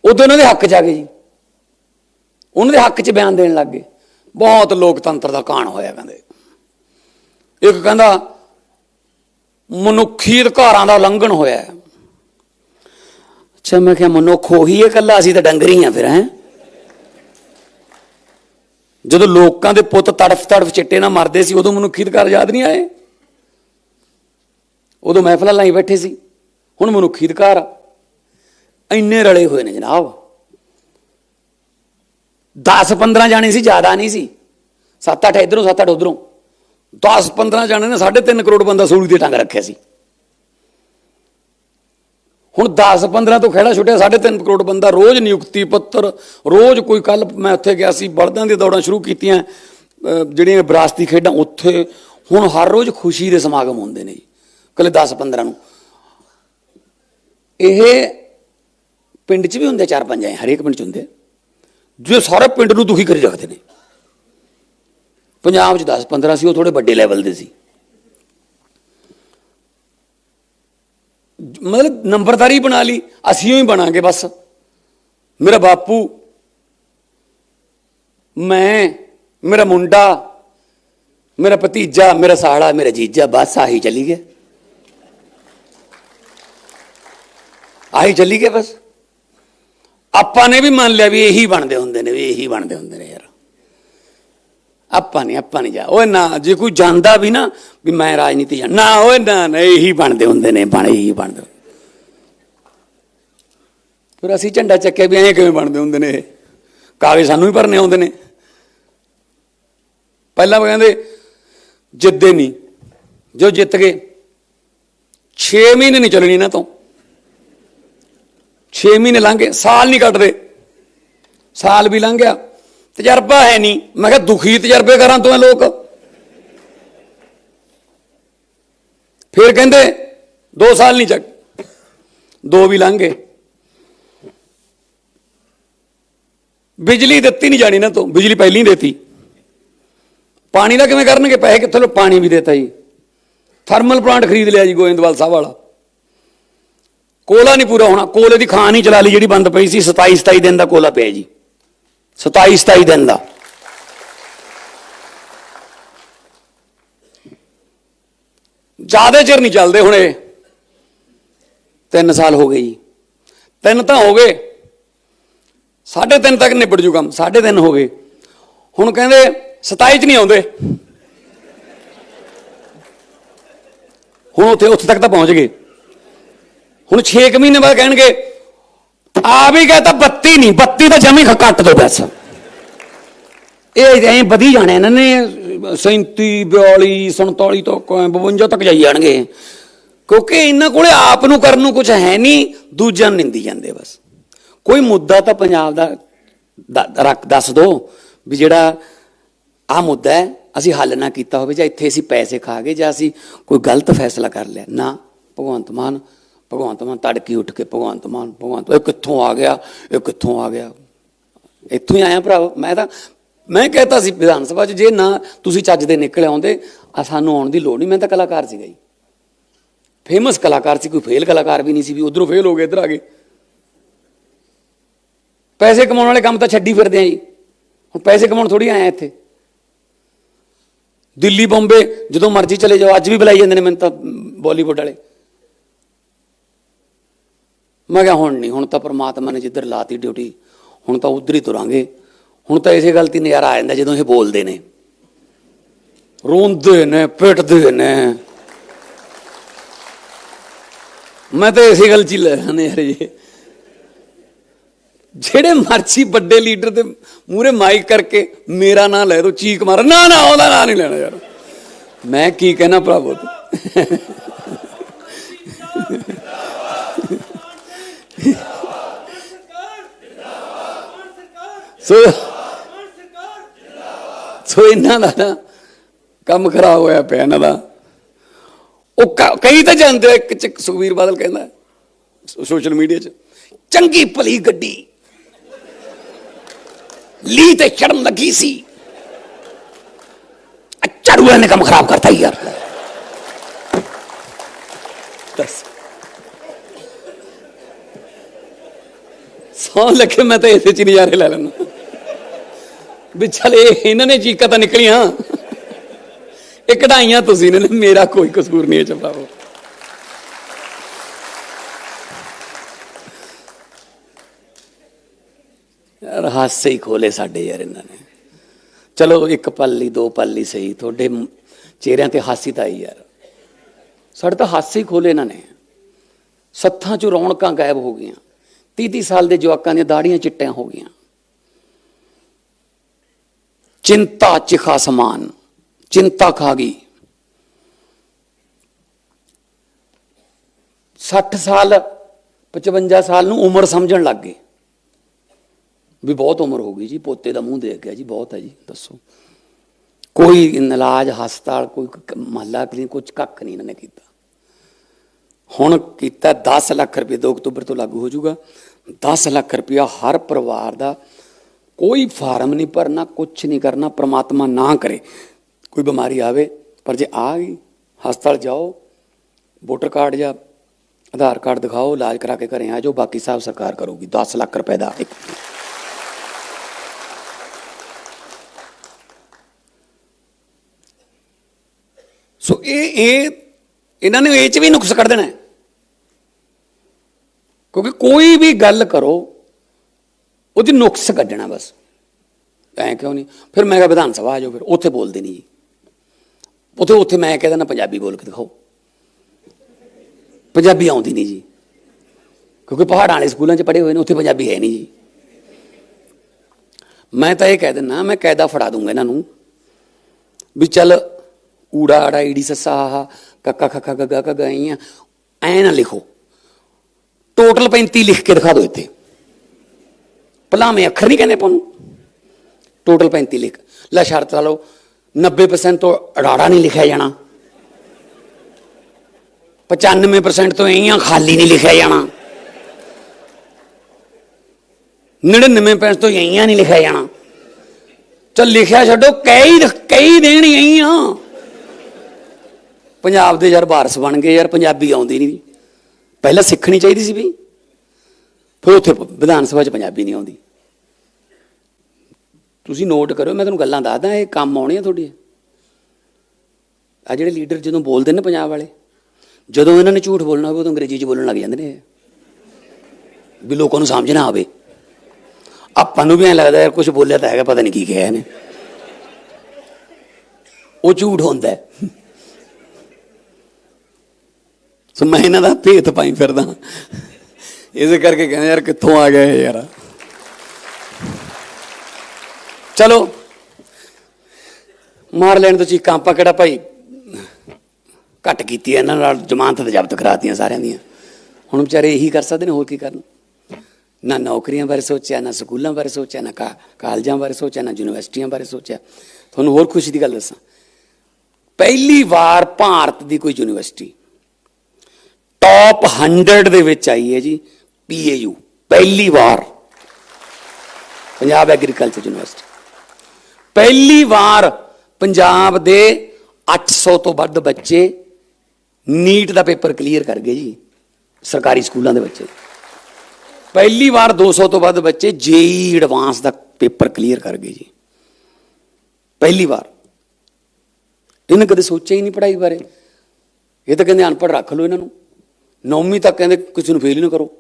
ਉਦੋਂ ਇਹਨਾਂ ਦੇ ਹੱਕ ਚ ਆ ਗਏ ਜੀ। ਉਹਨਾਂ ਦੇ ਹੱਕ ਚ ਬਿਆਨ ਦੇਣ ਲੱਗ ਗਏ। ਬਹੁਤ ਲੋਕਤੰਤਰ ਦਾ ਕਾਣ ਹੋਇਆ ਕਹਿੰਦੇ। ਇੱਕ ਕਹਿੰਦਾ, ਮਨੁੱਖੀ ਅਧਿਕਾਰਾਂ ਦਾ ਉਲੰਘਣ ਹੋਇਆ ਅੱਛਾ, ਮੈਂ ਕਿਹਾ ਮਨੁੱਖ ਉਹੀ ਹੈ ਕੱਲਾ ਅਸੀਂ ਤਾਂ ਡੰਗਰੀ ਆ ਫਿਰ, ਹੈ? ਜਦੋਂ ਲੋਕਾਂ ਦੇ ਪੁੱਤ ਤੜਫ ਤੜਫ ਚਿੱਟੇ ਨਾਲ ਮਰਦੇ ਸੀ, ਉਦੋਂ ਮਨੁੱਖੀ ਅਧਿਕਾਰ ਯਾਦ ਨਹੀਂ ਆਏ? ਉਦੋਂ ਮਹਿਫਲਾਂ ਲਾਈ ਬੈਠੇ ਸੀ। ਹੁਣ ਮਨੁੱਖੀ ਅਧਿਕਾਰ ਆ। ਇੰਨੇ ਰਲੇ ਹੋਏ ਨੇ ਜਨਾਬ। 10 15 ਜਾਣੇ ਸੀ, ਜ਼ਿਆਦਾ ਨਹੀਂ ਸੀ। 7 8 ਇਧਰੋਂ 7 8 ਉਧਰੋਂ। 10 15 ਜਾਣੇ ਨੇ 3.5 ਕਰੋੜ ਬੰਦਾ ਸੂਲੀ ਤੇ ਟੰਗ ਰੱਖਿਆ ਸੀ। ਹੁਣ 10 15 ਤੋਂ ਖੇੜਾ ਛੁੱਟਿਆ 3.5 ਕਰੋੜ ਬੰਦਾ ਰੋਜ਼ ਨਿਯੁਕਤੀ ਪੱਤਰ, ਰੋਜ਼ ਕੋਈ ਕੱਲ ਮੈਂ ਉੱਥੇ ਗਿਆ ਸੀ, ਬਲਦਾਂ ਦੀਆਂ ਦੌੜਾਂ ਸ਼ੁਰੂ ਕੀਤੀਆਂ ਜਿਹੜੀਆਂ ਵਿਰਾਸਤੀ ਖੇਡਾਂ ਉੱਥੇ, ਹੁਣ ਹਰ ਰੋਜ਼ ਖੁਸ਼ੀ ਦੇ ਸਮਾਗਮ ਹੁੰਦੇ ਨੇ ਜੀ। ਕੱਲੇ 10 15 ਨੂੰ। ਇਹ ਪਿੰਡ 'ਚ ਵੀ ਹੁੰਦੇ ਚਾਰ ਪੰਜ ਐ, ਹਰੇਕ ਪਿੰਡ 'ਚ ਹੁੰਦੇ ਜੋ ਸਾਰੇ ਪਿੰਡ ਨੂੰ ਦੁਖੀ ਕਰੀ ਰੱਖਦੇ ਨੇ। ਪੰਜਾਬ 'ਚ 10 15 ਸੀ, ਉਹ ਥੋੜੇ ਵੱਡੇ ਲੈਵਲ ਦੇ ਸੀ। ਮਤਲਬ ਨੰਬਰਦਾਰੀ ਬਣਾ ਲਈ, ਅਸੀਂ ਹੀ ਬਣਾਂਗੇ ਬਸ। ਮੇਰਾ ਬਾਪੂ, ਮੈਂ, ਮੇਰਾ ਮੁੰਡਾ, ਮੇਰਾ ਭਤੀਜਾ, ਮੇਰਾ ਸਾਲਾ, ਮੇਰਾ ਜੀਜਾ, ਬਸ ਆਹੀ ਚਲੀ ਗਿਆ। ਆਹੀ ਚੱਲੀ ਗਏ ਬਸ। ਆਪਾਂ ਨੇ ਵੀ ਮੰਨ ਲਿਆ ਵੀ ਇਹੀ ਬਣਦੇ ਹੁੰਦੇ ਨੇ, ਵੀ ਇਹੀ ਬਣਦੇ ਹੁੰਦੇ ਨੇ ਯਾਰ। ਆਪਾਂ ਨਹੀਂ ਆਪਾਂ ਨਹੀਂ ਜਾ। ਓਏ ਨਾ, ਜੇ ਕੋਈ ਜਾਂਦਾ ਵੀ ਨਾ, ਵੀ ਮੈਂ ਰਾਜਨੀਤੀ ਜਾ ਨਾ, ਓਏ ਨਾ ਨਾ, ਇਹੀ ਬਣਦੇ ਹੁੰਦੇ ਨੇ, ਬਣ, ਇਹੀ ਬਣਦੇ ਫਿਰ ਅਸੀਂ ਝੰਡਾ ਚੱਕਿਆ ਵੀ ਐਂ ਕਿਵੇਂ ਬਣਦੇ ਹੁੰਦੇ ਨੇ ਇਹ? ਕਾਗਜ਼ ਸਾਨੂੰ ਹੀ ਭਰਨੇ ਆਉਂਦੇ ਨੇ। ਪਹਿਲਾਂ ਉਹ ਕਹਿੰਦੇ ਜਿੱਦੇ ਨਹੀਂ ਜੋ ਜਿੱਤ ਗਏ 6 ਮਹੀਨੇ ਨਹੀਂ ਚੱਲਣੀ ਇਹਨਾਂ ਤੋਂ। 6 ਮਹੀਨੇ ਲੰਘ ਗਏ, ਸਾਲ ਨਹੀਂ ਕੱਟਦੇ। ਸਾਲ ਵੀ ਲੰਘ ਗਿਆ। ਤਜਰਬਾ ਹੈ ਨਹੀਂ। ਮੈਂ ਕਿਹਾ ਦੁਖੀ ਤਜਰਬੇ ਕਰਾਂ ਤੋਂ ਇਹ ਲੋਕ। ਫਿਰ ਕਹਿੰਦੇ 2 ਸਾਲ ਨਹੀਂ ਚੱਕ। ਦੋ ਵੀ ਲੰਘ ਗਏ। ਬਿਜਲੀ ਦਿੱਤੀ ਨਹੀਂ ਜਾਣੀ ਨਾ ਤੋਂ। ਬਿਜਲੀ ਪਹਿਲਾਂ ਹੀ ਦਿੱਤੀ। ਪਾਣੀ ਦਾ ਕਿਵੇਂ ਕਰਨਗੇ? ਪੈਸੇ ਕਿੱਥੋਂ ਲਓ ਪਾਣੀ ਵੀ ਦੇਤਾ ਜੀ। ਥਰਮਲ ਪਲਾਂਟ ਖਰੀਦ ਲਿਆ ਜੀ ਗੋਇੰਦਵਾਲ ਸਾਹਿਬ ਵਾਲਾ। ਕੋਲਾ ਨਹੀਂ ਪੂਰਾ ਹੋਣਾ। ਕੋਲੇ ਦੀ ਖਾਨ ਹੀ ਚਲਾ ਲਈ ਜਿਹੜੀ ਬੰਦ ਪਈ ਸੀ। 27 27 ਦਿਨ ਦਾ ਕੋਲਾ ਪਿਆ ਜੀ। 27 27 ਦਿਨ ਦਾ। ਜ਼ਿਆਦਾ ਚਿਰ ਨਹੀਂ ਚੱਲਦੇ ਹੁਣ। ਇਹ ਤਿੰਨ ਸਾਲ ਹੋ ਗਏ ਜੀ। ਤਿੰਨ ਤਾਂ ਹੋ ਗਏ। ਸਾਢੇ ਤਿੰਨ ਤੱਕ ਨਿਬੜ ਜੂ ਕੰਮ। ਸਾਢੇ ਤਿੰਨ ਹੋ ਗਏ। ਹੁਣ ਕਹਿੰਦੇ 27 ਚ ਨਹੀਂ ਆਉਂਦੇ। ਹੁਣ ਉੱਥੇ ਉੱਥੇ ਤੱਕ ਤਾਂ ਪਹੁੰਚ ਗਏ। ਹੁਣ 6 ਮਹੀਨੇ ਬਾਅਦ ਕਹਿਣਗੇ ਆ ਵੀ ਕਹਤਾ 32 ਨਹੀਂ 32 ਤਾਂ ਜਮੀ ਘੱਟ ਦੋ ਬਸ। ਇਹ ਐਂ ਵਧੀ ਜਾਣੇ ਇਹਨਾਂ ਨੇ 37 42 47 ਤੋਂ 52 ਤੱਕ ਜਾਈ ਜਾਣਗੇ। ਕਿਉਂਕਿ ਇਹਨਾਂ ਕੋਲੇ ਆਪ ਨੂੰ ਕਰਨ ਨੂੰ ਕੁਝ ਹੈ ਨਹੀਂ, ਦੂਜਿਆਂ ਨੂੰ ਨਿੰਦੀ ਜਾਂਦੇ ਬਸ। ਕੋਈ ਮੁੱਦਾ ਤਾਂ ਪੰਜਾਬ ਦਾ ਰੱਖ ਦੱਸ ਦੋ ਵੀ ਜਿਹੜਾ ਆ ਮੁੱਦਾ ਹੈ, ਅਸੀਂ ਹੱਲ ਨਾ ਕੀਤਾ ਹੋਵੇ ਜਾਂ ਇੱਥੇ ਅਸੀਂ ਪੈਸੇ ਖਾ ਗਏ ਜਾਂ ਅਸੀਂ ਕੋਈ ਗਲਤ ਫੈਸਲਾ ਕਰ ਲਿਆ। ਨਾ, ਭਗਵੰਤ ਮਾਨ ਭਗਵੰਤ ਮਾਨ ਤੜਕੀ ਉੱਠ ਕੇ ਭਗਵੰਤ ਮਾਨ, ਭਗਵੰਤ ਇਹ ਕਿੱਥੋਂ ਆ ਗਿਆ? ਇਹ ਕਿੱਥੋਂ ਆ ਗਿਆ? ਇੱਥੋਂ ਹੀ ਆਇਆ ਭਰਾ ਮੈਂ ਤਾਂ, ਮੈਂ ਕਹਤਾ ਸੀ ਵਿਧਾਨ ਸਭਾ 'ਚ, ਜੇ ਨਾ ਤੁਸੀਂ ਚੱਜ ਦੇ ਨਿਕਲ ਆਉਂਦੇ, ਆ ਸਾਨੂੰ ਆਉਣ ਦੀ ਲੋੜ ਨਹੀਂ। ਮੈਂ ਤਾਂ ਕਲਾਕਾਰ ਸੀਗਾ ਜੀ। ਫੇਮਸ ਕਲਾਕਾਰ ਸੀ, ਕੋਈ ਫੇਲ ਕਲਾਕਾਰ ਵੀ ਨਹੀਂ ਸੀ, ਵੀ ਉਧਰੋਂ ਫੇਲ ਹੋ ਗਏ, ਇੱਧਰ ਆ ਗਏ। ਪੈਸੇ ਕਮਾਉਣ ਵਾਲੇ ਕੰਮ ਤਾਂ ਛੱਡੀ ਫਿਰਦੇ ਆ ਜੀ। ਹੁਣ ਪੈਸੇ ਕਮਾਉਣ ਥੋੜੀ ਆਇਆ ਇੱਥੇ। ਦਿੱਲੀ, ਬੰਬੇ, ਜਦੋਂ ਮਰਜ਼ੀ ਚਲੇ ਜਾਓ, ਅੱਜ ਵੀ ਬੁਲਾਈ ਜਾਂਦੇ ਨੇ ਮੈਨੂੰ ਤਾਂ, ਬਾਲੀਵੁੱਡ ਵਾਲੇ। ਮੈਂ ਕਿਹਾ ਹੁਣ ਨਹੀਂ, ਹੁਣ ਤਾਂ ਪ੍ਰਮਾਤਮਾ ਨੇ ਜਿੱਧਰ ਲਾਤੀ ਡਿਊਟੀ, ਹੁਣ ਤਾਂ ਉਧਰ ਹੀ ਤੁਰਾਂਗੇ। ਹੁਣ ਤਾਂ ਇਸੇ ਗੱਲ ਤੇ ਨਜ਼ਾਰਾ ਆ ਜਾਂਦਾ ਜਦੋਂ ਇਹ ਬੋਲਦੇ ਨੇ। ਰੋਂਦੇ ਨੇ, ਪਿੱਟਦੇ ਨੇ। ਮੈਂ ਤਾਂ ਇਸੇ ਗੱਲ ਚ ਹੀ ਲੈ ਨੇ ਯਾਰ ਇਹ ਜਿਹੜੇ ਮਰਜ਼ੀ ਵੱਡੇ ਲੀਡਰ ਦੇ ਮੂਹਰੇ ਮਾਈਕ ਕਰਕੇ ਮੇਰਾ ਨਾਂ ਲੈ ਦੋ, ਚੀਕ ਮਾਰ, ਨਾ ਨਾ, ਉਹਦਾ ਨਾਂ ਨਹੀਂ ਲੈਣਾ ਯਾਰ। ਮੈਂ ਕੀ ਕਹਿਣਾ ਭਰਾਵੋ? ਸੋ ਸੋ ਇਹਨਾਂ ਦਾ ਨਾ ਕੰਮ ਖਰਾਬ ਹੋਇਆ ਪਿਆ ਇਹਨਾਂ ਦਾ। ਉਹ ਕਈ ਤਾਂ ਜਾਂਦੇ ਇੱਕ ਚ ਸੁਖਵੀਰ ਬਾਦਲ ਕਹਿੰਦਾ ਸੋਸ਼ਲ ਮੀਡੀਆ 'ਚ, ਚੰਗੀ ਭਲੀ ਗੱਡੀ। ਲੀ ਤੇ ਸ਼ਰਮ ਲੱਗੀ ਸੀ। ਝਾੜੂਆਂ ਨੇ ਕੰਮ ਖਰਾਬ ਕਰਤਾ ਯਾਰ। ਦੱਸ। ਸੌਂ ਲੱਗੇ, ਮੈਂ ਤਾਂ ਇਸੇ ਚ ਨਜ਼ਾਰੇ ਲੈ ਲੈਣਾ ਵੀ ਚੱਲ ਇਹ ਇਹਨਾਂ ਨੇ ਚੀਕਾਂ ਤਾਂ ਨਿਕਲੀਆਂ। ਇਹ ਕਢਾਈਆਂ ਤੁਸੀਂ ਨੇ, ਮੇਰਾ ਕੋਈ ਕਸੂਰ ਨਹੀਂ ਹੈ ਚਪਾਓ ਯਾਰ, ਹਾਸੇ ਹੀ ਖੋਲੇ ਸਾਡੇ ਯਾਰ ਇਹਨਾਂ ਨੇ। ਚਲੋ, ਇੱਕ ਪੱਲੀ ਦੋ ਪੱਲੀ ਸਹੀ। ਤੁਹਾਡੇ ਚਿਹਰਿਆਂ ਤੇ ਹਾਸੀ ਤਾਂ ਆਈ ਯਾਰ। ਸਾਡੇ ਤਾਂ ਹਾਸੇ ਹੀ ਖੋਲੇ ਇਹਨਾਂ ਨੇ। ਸੱਥਾਂ ਚੋਂ ਰੌਣਕਾਂ ਗਾਇਬ ਹੋ ਗਈਆਂ। 30 30 ਸਾਲ ਦੇ ਜਵਾਕਾਂ ਦੀਆਂ ਦਾੜੀਆਂ ਚਿੱਟੀਆਂ ਹੋ ਗਈਆਂ। ਚਿੰਤਾ ਚਿਖਾ ਸਮਾਨ ਚਿੰਤਾ ਖਾ ਗਈ। 60 ਸਾਲ 55 ਸਾਲ ਨੂੰ ਉਮਰ ਸਮਝਣ ਲੱਗ ਗਏ। ਵੀ ਬਹੁਤ ਉਮਰ ਹੋ ਗਈ ਜੀ, ਪੋਤੇ ਦਾ ਮੂੰਹ ਦੇਖ ਗਿਆ ਜੀ, ਬਹੁਤ ਹੈ ਜੀ, ਦੱਸੋ। ਕੋਈ ਇਲਾਜ, ਹਸਪਤਾਲ, ਕੋਈ ਮਹੱਲਾ, ਕਲੀਨਿਕ ਕੁਝ ਕੱਖ ਨਹੀਂ ਇਹਨਾਂ ਨੇ ਕੀਤਾ। ਹੁਣ ਕੀਤਾ 10 ਲੱਖ ਰੁਪਏ 2 ਅਕਤੂਬਰ ਤੋਂ ਲਾਗੂ ਹੋ ਜਾਊਗਾ। 10 ਲੱਖ ਰੁਪਇਆ ਹਰ ਪਰਿਵਾਰ ਦਾ ਕੋਈ ਫਾਰਮ ਨਹੀਂ ਭਰਨਾ ਕੁਝ ਨਹੀਂ ਕਰਨਾ, ਪ੍ਰਮਾਤਮਾ ਨਾ ਕਰੇ। ਕੋਈ ਬਿਮਾਰੀ ਆਵੇ, ਪਰ ਜੇ ਆ ਗਈ, ਹਸਪਤਾਲ ਜਾਓ, ਵੋਟਰ ਕਾਰਡ ਜਾਂ ਆਧਾਰ ਕਾਰਡ ਦਿਖਾਓ, ਇਲਾਜ ਕਰਾ ਕੇ ਘਰੇ ਆ ਜਾਓ, ਬਾਕੀ ਸਾਹਿਬ ਸਰਕਾਰ ਕਰੂਗੀ। 10 ਲੱਖ ਰੁਪਏ ਦਾ ਇੱਕ। ਸੋ ਇਹ ਇਹ, ਇਹਨਾਂ ਨੇ ਇਹ ਚ ਵੀ ਨੁਕਸ ਕੱਢ ਦੇਣਾ ਕਿਉਂਕਿ ਕੋਈ ਵੀ ਗੱਲ ਕਰੋ, ਉਹਦੀ ਨੁਕਸ ਕੱਢਣਾ ਬਸ। ਐਂ ਕਿਉਂ ਨਹੀਂ ਫਿਰ ਮੈਂ ਕਿਹਾ ਵਿਧਾਨ ਸਭਾ ਆ ਜਾਓ ਫਿਰ, ਉੱਥੇ ਬੋਲਦੇ ਨਹੀਂ ਜੀ। ਉੱਥੇ ਉੱਥੇ ਮੈਂ ਕਹਿ ਦਿੰਦਾ ਪੰਜਾਬੀ ਬੋਲ ਕੇ ਦਿਖਾਓ। ਪੰਜਾਬੀ ਆਉਂਦੀ ਨਹੀਂ ਜੀ। ਕਿਉਂਕਿ ਪਹਾੜਾਂ ਵਾਲੇ ਸਕੂਲਾਂ 'ਚ ਪੜ੍ਹੇ ਹੋਏ ਨੇ, ਉੱਥੇ ਪੰਜਾਬੀ ਹੈ ਨਹੀਂ ਜੀ। ਮੈਂ ਤਾਂ ਇਹ ਕਹਿ ਦਿੰਦਾ, ਮੈਂ ਕਾਇਦਾ ਫੜਾ ਦੂੰਗਾ ਇਹਨਾਂ ਨੂੰ ਵੀ ਚੱਲ ਊੜਾ ਆੜਾ ਈੜੀ ਸੱਸਾ ਹਾ ਕੱਕਾ, ਖੱਖਾ, ਗੱਗਾ ਕਾ ਗਾਈਆਂ ਐ ਨਾ ਲਿਖੋ। ਟੋਟਲ 35 ਲਿਖ ਕੇ ਦਿਖਾ ਦਿਓ ਇੱਥੇ। ਭਲਾਵੇਂ ਅੱਖਰ ਨਹੀਂ ਕਹਿੰਦੇ ਆਪਾਂ ਟੋਟਲ 35 ਲਿਖ। ਲੈ ਸ਼ਰਤ ਲਾ ਲਓ 90% ਤੋਂ ਅੜਾੜਾ ਨਹੀਂ ਲਿਖਿਆ ਜਾਣਾ। 95% ਤੋਂ ਐਂ ਖਾਲੀ ਨਹੀਂ ਲਿਖਿਆ ਜਾਣਾ। 99% ਤੋਂ ਐਂ ਨਹੀਂ ਲਿਖਿਆ ਜਾਣਾ। ਚੱਲ ਲਿਖਿਆ ਛੱਡੋ, ਕਈ ਕਈ ਦੇਣ ਐਂ ਪੰਜਾਬ ਦੇ ਯਾਰ ਵਾਰਸ ਬਣ ਗਏ ਯਾਰ, ਪੰਜਾਬੀ ਆਉਂਦੀ ਨਹੀਂ। ਪਹਿਲਾਂ ਸਿੱਖਣੀ ਚਾਹੀਦੀ ਸੀ ਵੀ। ਫਿਰ ਉੱਥੇ ਵਿਧਾਨ ਸਭਾ 'ਚ ਪੰਜਾਬੀ ਨਹੀਂ ਆਉਂਦੀ। ਤੁਸੀਂ ਨੋਟ ਕਰੋ ਮੈਂ ਤੁਹਾਨੂੰ ਗੱਲਾਂ ਦੱਸਦਾ, ਇਹ ਕੰਮ ਆਉਣੇ ਆ ਤੁਹਾਡੇ। ਆ ਜਿਹੜੇ ਲੀਡਰ ਜਦੋਂ ਬੋਲਦੇ ਨੇ ਪੰਜਾਬ ਵਾਲੇ, ਜਦੋਂ ਇਹਨਾਂ ਨੇ ਝੂਠ ਬੋਲਣਾ ਹੋਵੇ, ਉਦੋਂ ਅੰਗਰੇਜ਼ੀ 'ਚ ਬੋਲਣ ਲੱਗ ਜਾਂਦੇ ਨੇ ਵੀ ਲੋਕਾਂ ਨੂੰ ਸਮਝ ਨਾ ਆਵੇ। ਆਪਾਂ ਨੂੰ ਵੀ ਐਂ ਲੱਗਦਾ ਯਾਰ ਕੁਝ ਬੋਲਿਆ ਤਾਂ ਹੈਗਾ, ਪਤਾ ਨਹੀਂ ਕੀ ਕਿਹਾ ਇਹਨੇ। ਉਹ ਝੂਠ ਹੁੰਦਾ ਹੈ ਸੋ ਮੈਂ ਇਹਨਾਂ ਦਾ ਭੇਤ ਪਾਈ ਫਿਰਦਾ। ਇਸੇ ਕਰਕੇ ਕਹਿੰਦੇ ਯਾਰ ਕਿੱਥੋਂ ਆ ਗਏ ਯਾਰ। ਚਲੋ। ਮਾਰ ਲੈਣ ਤੋਂ ਚੀਕਾਂ ਆਪਾਂ ਕਿਹੜਾ ਭਾਈ? ਘੱਟ ਕੀਤੀ ਇਹਨਾਂ ਨਾਲ, ਜ਼ਮਾਨਤ ਤੇ ਜ਼ਬਤ ਕਰਾਤੀਆਂ ਸਾਰਿਆਂ ਦੀਆਂ। ਹੁਣ ਵਿਚਾਰੇ ਇਹੀ ਕਰ ਸਕਦੇ ਨੇ, ਹੋਰ ਕੀ ਕਰਨ? ਨਾ ਨੌਕਰੀਆਂ ਬਾਰੇ ਸੋਚਿਆ, ਨਾ ਸਕੂਲਾਂ ਬਾਰੇ ਸੋਚਿਆ, ਨਾ ਕਾ- ਕਾਲਜਾਂ ਬਾਰੇ ਸੋਚਿਆ, ਨਾ ਯੂਨੀਵਰਸਿਟੀਆਂ ਬਾਰੇ ਸੋਚਿਆ। ਤੁਹਾਨੂੰ ਹੋਰ ਖੁਸ਼ੀ ਦੀ ਗੱਲ ਦੱਸਾਂ। ਪਹਿਲੀ ਵਾਰ ਭਾਰਤ ਦੀ ਕੋਈ ਯੂਨੀਵਰਸਿਟੀ ਟੌਪ 100 ਦੇ ਵਿੱਚ ਆਈ ਹੈ ਜੀ ਪੀਏਯੂ ਪਹਿਲੀ ਵਾਰ। ਪੰਜਾਬ ਐਗਰੀਕਲਚਰ ਯੂਨੀਵਰਸਿਟੀ ਪਹਿਲੀ ਵਾਰ ਪੰਜਾਬ ਦੇ 800 ਤੋਂ ਵੱਧ ਬੱਚੇ ਨੀਟ ਦਾ ਪੇਪਰ ਕਲੀਅਰ ਕਰ ਗਏ ਜੀ, ਸਰਕਾਰੀ ਸਕੂਲਾਂ ਦੇ ਬੱਚੇ। ਪਹਿਲੀ ਵਾਰ 200 ਤੋਂ ਵੱਧ ਬੱਚੇ ਜੇਈ ਐਡਵਾਂਸ ਦਾ ਪੇਪਰ ਕਲੀਅਰ ਕਰ ਗਏ ਜੀ। ਪਹਿਲੀ ਵਾਰ। ਇਹਨੇ ਕਦੇ ਸੋਚਿਆ ਹੀ ਨਹੀਂ ਪੜ੍ਹਾਈ ਬਾਰੇ। ਇਹ ਤਾਂ ਕਹਿੰਦੇ ਅਨਪੜ੍ਹ ਰੱਖ ਲਓ ਇਹਨਾਂ ਨੂੰ। ਨੌਵੀਂ ਤੱਕ ਕਹਿੰਦੇ ਕਿਸੇ ਨੂੰ ਫੇਲ ਹੀ ਨਾ ਕਰੋ।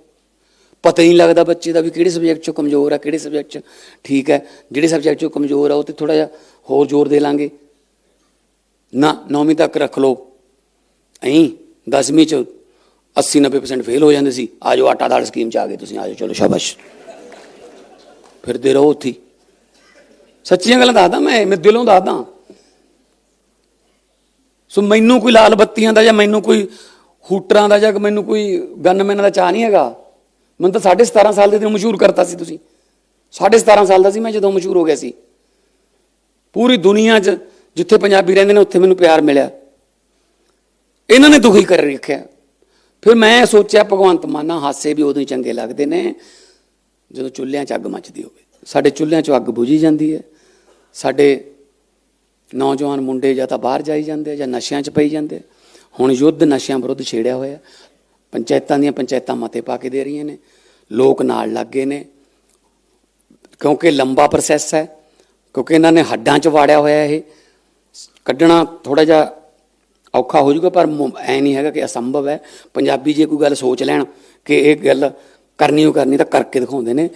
ਪਤਾ ਹੀ ਨਹੀਂ ਲੱਗਦਾ ਬੱਚੇ ਦਾ ਵੀ ਕਿਹੜੇ ਸਬਜੈਕਟ 'ਚੋਂ ਕਮਜ਼ੋਰ ਆ, ਕਿਹੜੇ ਸਬਜੈਕਟ 'ਚ ਠੀਕ ਹੈ। ਜਿਹੜੇ ਸਬਜੈਕਟ 'ਚੋਂ ਕਮਜ਼ੋਰ ਆ, ਉਹ ਤੇ ਥੋੜਾ ਜਿਹਾ ਹੋਰ ਜ਼ੋਰ ਦੇ ਲਾਂਗੇ। ਨਾ, ਨੌਵੀਂ ਤੱਕ ਰੱਖ ਲਓ। ਐਂ 10ਵੀਂ 'ਚ 80 90% ਫੇਲ ਹੋ ਜਾਂਦੇ ਸੀ। ਆਜੋ ਆਟਾ ਦਾਲ ਸਕੀਮ 'ਚ ਆ ਗਏ ਤੁਸੀਂ ਆਜੋ ਚਲੋ ਸ਼ਾਬਾਸ਼। ਫਿਰਦੇ ਰਹੋ ਉੱਥੇ। ਸੱਚੀਆਂ ਗੱਲਾਂ ਦੱਸਦਾ ਮੈਂ ਮੈਂ ਦਿਲੋਂ ਦੱਸਦਾ। ਸੋ ਮੈਨੂੰ ਕੋਈ ਲਾਲ ਬੱਤੀਆਂ ਦਾ ਜਾਂ ਮੈਨੂੰ ਕੋਈ ਹੂਟਰਾਂ ਦਾ ਜਾਂ ਮੈਨੂੰ ਕੋਈ ਗਨਮੈਨਾਂ ਦਾ ਚਾਹ ਨਹੀਂ ਹੈਗਾ। ਮੈਨੂੰ ਤਾਂ 17.5 ਸਾਲ ਦੇ ਦਿਨ ਮਸ਼ਹੂਰ ਕਰਤਾ ਸੀ ਤੁਸੀਂ। 17.5 ਸਾਲ ਦਾ ਸੀ ਮੈਂ ਜਦੋਂ ਮਸ਼ਹੂਰ ਹੋ ਗਿਆ ਸੀ। ਪੂਰੀ ਦੁਨੀਆ 'ਚ ਜਿੱਥੇ ਪੰਜਾਬੀ ਰਹਿੰਦੇ ਨੇ, ਉੱਥੇ ਮੈਨੂੰ ਪਿਆਰ ਮਿਲਿਆ। ਇਹਨਾਂ ਨੇ ਦੁਖੀ ਕਰ ਰੱਖਿਆ। ਫਿਰ ਮੈਂ ਸੋਚਿਆ, ਭਗਵੰਤ ਮਾਨਾ ਹਾਸੇ ਵੀ ਉਦੋਂ ਹੀ ਚੰਗੇ ਲੱਗਦੇ ਨੇ, ਜਦੋਂ ਚੁੱਲ੍ਹਿਆਂ 'ਚ ਅੱਗ ਮੱਚਦੀ ਹੋਵੇ। ਸਾਡੇ ਚੁੱਲ੍ਹਿਆਂ 'ਚੋਂ ਅੱਗ ਬੁਝੀ ਜਾਂਦੀ ਹੈ। ਸਾਡੇ ਨੌਜਵਾਨ ਮੁੰਡੇ ਜਾਂ ਤਾਂ ਬਾਹਰ ਜਾਈ ਜਾਂਦੇ ਜਾਂ ਨਸ਼ਿਆਂ 'ਚ ਪਈ ਜਾਂਦੇ ਹੁਣ ਯੁੱਧ ਨਸ਼ਿਆਂ ਵਿਰੁੱਧ ਛੇੜਿਆ ਹੋਇਆ। ਪੰਚਾਇਤਾਂ ਦੀਆਂ ਪੰਚਾਇਤਾਂ ਮਤੇ ਪਾ ਕੇ ਦੇ ਰਹੀਆਂ ਨੇ। ਲੋਕ ਨਾਲ ਲੱਗ ਗਏ ਨੇ। ਕਿਉਂਕਿ ਲੰਬਾ ਪ੍ਰੋਸੈਸ ਹੈ, ਕਿਉਂਕਿ ਇਹਨਾਂ ਨੇ ਹੱਡਾਂ 'ਚ ਵਾੜਿਆ ਹੋਇਆ ਇਹ। ਕੱਢਣਾ ਥੋੜਾ ਜਿਹਾ ਔਖਾ ਹੋ ਜਾਊਗਾ, ਪਰ ਮੁ- ਐ ਨਹੀਂ ਹੈਗਾ ਕਿ ਅਸੰਭਵ ਹੈ। ਪੰਜਾਬੀ ਜੇ ਕੋਈ ਗੱਲ ਸੋਚ ਲੈਣ ਕਿ ਇਹ ਗੱਲ ਕਰਨੀ ਉਹ ਕਰਨੀ ਤਾਂ ਕਰਕੇ ਦਿਖਾਉਂਦੇ ਨੇ।